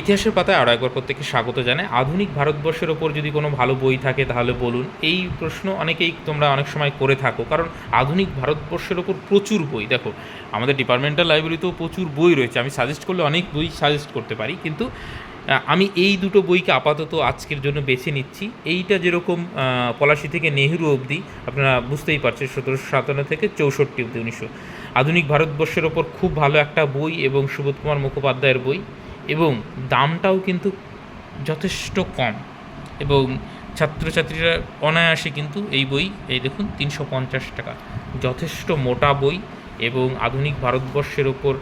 ইতিহাসের পাতায় আরও একবার প্রত্যেককে স্বাগত জানাই। আধুনিক ভারতবর্ষের ওপর যদি কোনো ভালো বই থাকে তাহলে বলুন। এই প্রশ্ন অনেকেই তোমরা অনেক সময় করে থাকো, কারণ আধুনিক ভারতবর্ষের ওপর প্রচুর বই। দেখো, আমাদের ডিপার্টমেন্টাল লাইব্রেরিতেও প্রচুর বই রয়েছে। আমি সাজেস্ট করলে অনেক বই সাজেস্ট করতে পারি, কিন্তু আমি এই দুটো বইকে আপাতত আজকের জন্য বেছে নিচ্ছি। এইটা যেরকম পলাশি থেকে নেহেরু অবধি, আপনারা বুঝতেই পারছেন, সতেরোশো সাতান্ন থেকে চৌষট্টি অবধি, উনিশশো। আধুনিক ভারতবর্ষের ওপর খুব ভালো একটা বই এবং সুবোধ কুমার মুখোপাধ্যায়ের বই। এবং দামটাও কিন্তু যথেষ্ট কম। এবং ছাত্রছাত্রীরা অনায়াসে কিন্তু এই বই, এই দেখুন, তিনশো পঞ্চাশ টাকা। যথেষ্ট মোটা বই এবং আধুনিক ভারতবর্ষের ওপর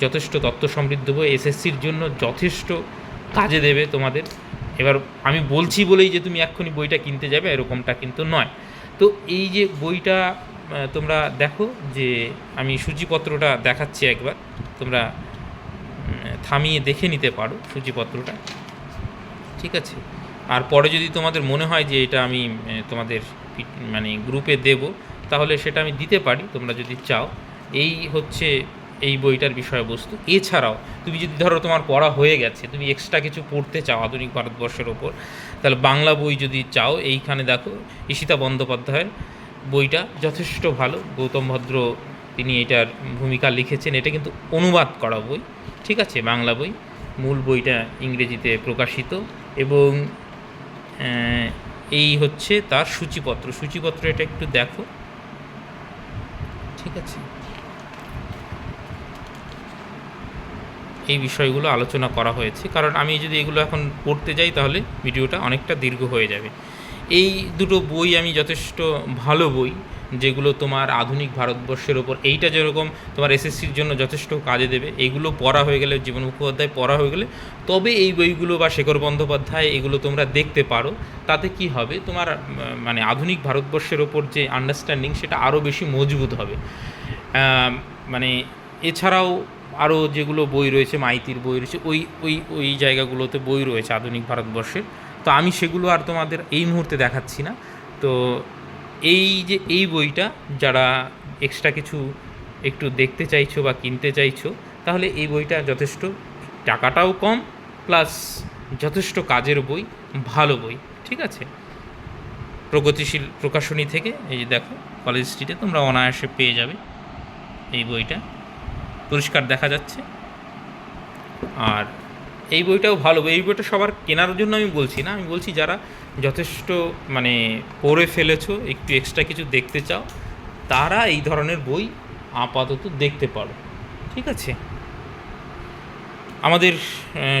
যথেষ্ট তথ্য সমৃদ্ধ বই, এসএসসির জন্য যথেষ্ট কাজে দেবে তোমাদের। এবার আমি বলছি বলেই যে তুমি এক্ষুনি বইটা কিনতে যাবে, এরকমটা কিন্তু নয়। তো এই যে বইটা তোমরা দেখো যে আমি সূচিপত্রটা দেখাচ্ছি একবার। তোমরা থামিয়ে দেখে নিতে পারো সূচিপত্রটা। ঠিক আছে? আর পরে যদি তোমাদের মনে হয় যে এটা আমি তোমাদের মানে গ্রুপে দেব, তাহলে সেটা আমি দিতে পারি, তোমরা যদি চাও। এই হচ্ছে এই বইটার বিষয়বস্তু। এছাড়াও, তুমি যদি ধরো তোমার পড়া হয়ে গেছে, তুমি এক্সট্রা কিছু পড়তে চাও আধুনিক ভারতবর্ষের ওপর, তাহলে বাংলা বই যদি চাও, এইখানে দেখো, ঈশিতা বন্দ্যোপাধ্যায়ের বইটা যথেষ্ট ভালো। গৌতম ভদ্র তিনি এটার ভূমিকা লিখেছেন, এটা কিন্তু অনুবাদ করা বই। ঠিক আছে, বাংলা বই। মূল বইটা ইংরেজিতে প্রকাশিত এবং এই হচ্ছে তার সূচিপত্র। সূচিপত্র এটা একটু দেখো। ঠিক আছে। এই বিষয়গুলো আলোচনা করা হয়েছে। কারণ আমি যদি এগুলো এখন পড়তে যাই তাহলে ভিডিওটা অনেকটা দীর্ঘ হয়ে যাবে। এই দুটো বই আমি যথেষ্ট ভালো বই। যেগুলো তোমার আধুনিক ভারতবর্ষের ওপর এইটা যেরকম তোমার এসএসসির জন্য যথেষ্ট কাজে দেবে এইগুলো পড়া হয়ে গেলে, জীবন মুখোপাধ্যায় পড়া হয়ে গেলে, তবে এই বইগুলো বা শেখর বন্দ্যোপাধ্যায় এগুলো তোমরা দেখতে পারো, তাতে কি হবে? তোমার মানে আধুনিক ভারতবর্ষের ওপর যে আন্ডারস্ট্যান্ডিং সেটা আরও বেশি মজবুত হবে। মানে এছাড়াও আরও যেগুলো বই রয়েছে, মাইতির বই রয়েছে, ওই ওই ওই জায়গাগুলোতে বই রয়েছে আধুনিক ভারতবর্ষের। তো আমি সেগুলো আর তোমাদের এই মুহূর্তে দেখাচ্ছি না। তো এই যে, এই বইটা যারা এক্সট্রা কিছু একটু দেখতে চাইছো বা কিনতে চাইছো, তাহলে এই বইটা যথেষ্ট টাকাটাও কম প্লাস যথেষ্ট কাজের বই, ভালো বই, ঠিক আছে? প্রগতিশীল প্রকাশনী থেকে, এই যে দেখো কলেজ স্ট্রিটে তোমরা অনায়াসে পেয়ে যাবে এই বইটা। পরিষ্কার দেখা যাচ্ছে। আর এই বইটাও ভালো এই বইটা সবার কেনার জন্য আমি বলছি না, আমি বলছি যারা যথেষ্ট মানে পড়ে ফেলেছো, একটু এক্সট্রা কিছু দেখতে চাও, তারা এই ধরনের বই আপাতত দেখতে পারো। ঠিক আছে? আমাদের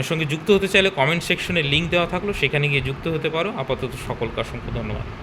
সঙ্গে যুক্ত হতে চাইলে কমেন্ট সেকশনে লিঙ্ক দেওয়া থাকল, সেখানে গিয়ে যুক্ত হতে পারো। আপাতত সকলকে অসংখ্য ধন্যবাদ।